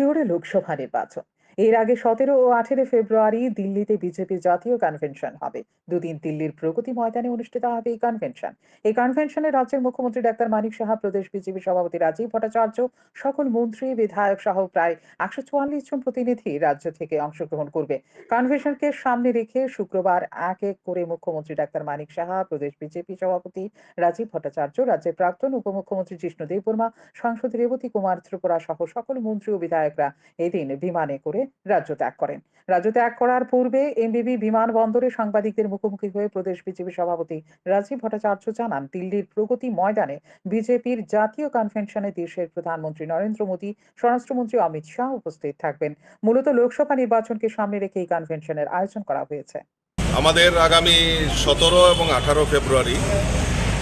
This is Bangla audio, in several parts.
শিওরে লোকসভা নির্বাচন। এর আগে সতেরো ও আঠেরো ফেব্রুয়ারি দিল্লিতে বিজেপির জাতীয় কনভেনশন হবে। দুদিন দিল্লির প্রগতি ময়দানে অনুষ্ঠিত হবে এই কনভেনশন এই কনভেনশনে রাজ্যের মুখ্যমন্ত্রী ডাক্তার মানিক সাহা, প্রদেশ বিজেপি সভাপতি রাজীব ভট্টাচার্য, সকল মন্ত্রী, বিধায়ক সহ প্রায় একশো চুয়াল্লিশ জন প্রতিনিধি রাজ্য থেকে অংশগ্রহণ করবে। কনভেনশনকে সামনে রেখে শুক্রবার এক এক করে মুখ্যমন্ত্রী ডাক্তার মানিক সাহা, প্রদেশ বিজেপি সভাপতি রাজীব ভট্টাচার্য, রাজ্যের প্রাক্তন উপমুখ্যমন্ত্রী জিষ্ণু দেববর্মা, সাংসদ রেবতী কুমার ত্রিপুরা সহ সকল মন্ত্রী ও বিধায়করা এদিন বিমানে করে রাজ্য ত্যাগ করেন। রাজ্য ত্যাগ করার পূর্বে এমবিবি বিমানবন্দরে সাংবাদিকদের মুখোমুখি হয়ে প্রদেশ বিজেপি সভাপতি রাজীব ভট্টাচার্য জানান, দিল্লির প্রগতি ময়দানে বিজেপির জাতীয় কনভেনশনে দেশের প্রধানমন্ত্রী নরেন্দ্র মোদী, স্বরাষ্ট্রমন্ত্রী অমিত শাহ উপস্থিত থাকবেন। মূলত লোকসভা নির্বাচনকে সামনে রেখে এই কনভেনশনের আয়োজন করা হয়েছে। আমাদের আগামী সতেরো এবং আঠারো ফেব্রুয়ারি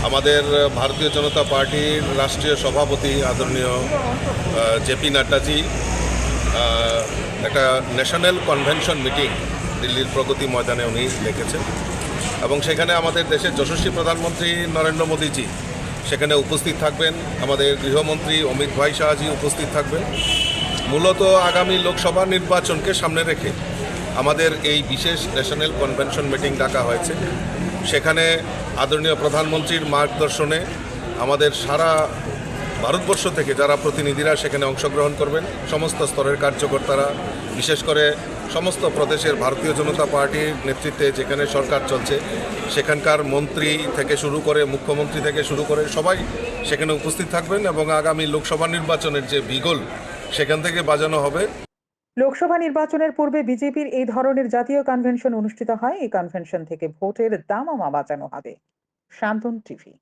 আমাদের ভারতীয় জনতা পার্টির রাষ্ট্রীয় সভাপতি আদরণীয় জেপি নাড্ডাজি একটা ন্যাশনাল কনভেনশন মিটিং দিল্লির প্রগতি ময়দানে উনি ডেকেছেন। এবং সেখানে আমাদের দেশের যশস্বী প্রধানমন্ত্রী নরেন্দ্র মোদীজি সেখানে উপস্থিত থাকবেন। আমাদের গৃহমন্ত্রী অমিত ভাই শাহজি উপস্থিত থাকবেন। মূলত আগামী লোকসভা নির্বাচনকে সামনে রেখে আমাদের এই বিশেষ ন্যাশনাল কনভেনশন মিটিং ডাকা হয়েছে। সেখানে আদরণীয় প্রধানমন্ত্রীর মার্গদর্শনে আমাদের সারা ভারতবর্ষ থেকে যারা প্রতিনিধিরা সেখানে অংশগ্রহণ করবেন, সমস্ত স্তরের কার্যকর্তারা, বিশেষ করে সমস্ত প্রদেশের ভারতীয় জনতা পার্টির নেতৃত্বে যেখানে সরকার চলছে, সেখানকার মন্ত্রী থেকে শুরু করে, মুখ্যমন্ত্রী থেকে শুরু করে সবাই সেখানে উপস্থিত থাকবেন এবং আগামী লোকসভা নির্বাচনের যে বিগল, সেখান থেকে বাজানো হবে। লোকসভা নির্বাচনের পূর্বে বিজেপির এই ধরনের জাতীয় কনভেনশন অনুষ্ঠিত হয়। এই কনভেনশন থেকে ভোটের দামামা বাঁচানো হবে। শান্তন টিভি।